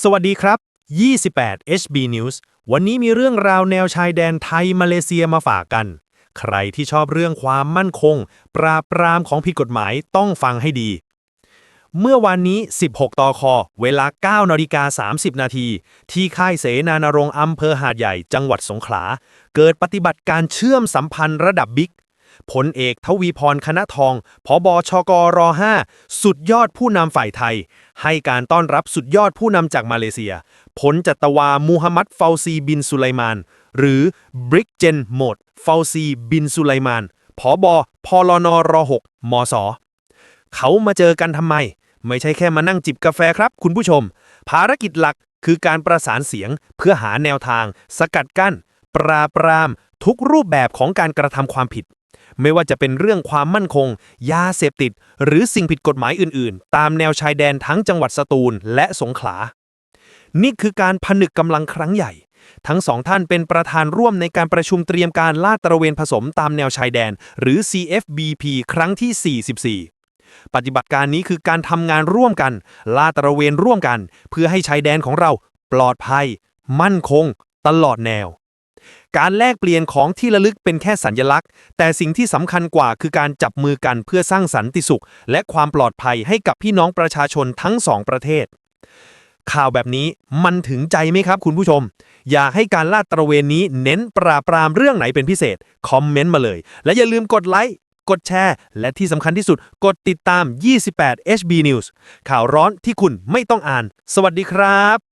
สวัสดีครับ 28 HB News วันนี้มีเรื่องราวแนวชายแดนไทยมาเลเซียมาฝากกัน ใครที่ชอบเรื่องความมั่นคง ปราบปรามของผิดกฎหมายต้องฟังให้ดี เมื่อวานนี้ 16 ตอคอเวลา 9นาฬิกา30 นาที ที่ค่ายเสนานรงค์อำเภอหาดใหญ่ จังหวัดสงขลา เกิดปฏิบัติการเชื่อมสัมพันธ์ระดับบิ๊ก พลเอกทวีพรคณะทองผบชกร5สุดยอดผู้นำฝ่ายไทย ให้การต้อนรับสุดยอดผู้นำจากมาเลเซีย ผลจัตวามูฮัมหมัดเฟาซีบินสุไลมาน หรือบริกเจนโหมดเฟาซีบินสุไลมานผบพลนร6มศเขามาเจอกันทำไม ไม่ใช่แค่มานั่งจิบกาแฟครับ คุณผู้ชม ภารกิจหลักคือการประสานเสียงเพื่อหาแนวทาง สกัดกั้น ปราบปราม ทุกรูปแบบของการกระทำความผิด ไม่ว่าจะเป็นเรื่องความมั่นคง ยาเสพติด หรือสิ่งผิดกฎหมายอื่นๆ ตามแนวชายแดนทั้งจังหวัดสตูลและสงขลา นี่คือการผนึกกำลังครั้งใหญ่ ทั้งสองท่านเป็นประธานร่วมในการประชุมเตรียมการลาดตระเวนผสมตามแนวชายแดน หรือ CFBP ครั้งที่ 44ปฏิบัติการนี้คือการทำงานร่วมกัน ลาดตระเวนร่วมกัน เพื่อให้ชายแดนของเราปลอดภัย มั่นคง ตลอดแนว การแลกเปลี่ยนของที่ระลึกเป็นแค่สัญญลักษณ์ แต่สิ่งที่สำคัญกว่าคือการจับมือกันเพื่อสร้างสันติสุข และความปลอดภัยให้กับพี่น้องประชาชนทั้งสองประเทศ ข่าวแบบนี้มันถึงใจไหมครับคุณผู้ชม อยากให้การลาดตระเวนนี้เน้นปราบปรามเรื่องไหนเป็นพิเศษ คอมเมนต์มาเลย และอย่าลืมกดไลค์กดแชร์ และที่สำคัญที่สุดกดติดตาม 28 HB News ข่าวร้อนที่คุณไม่ต้องอ่าน สวัสดีครับ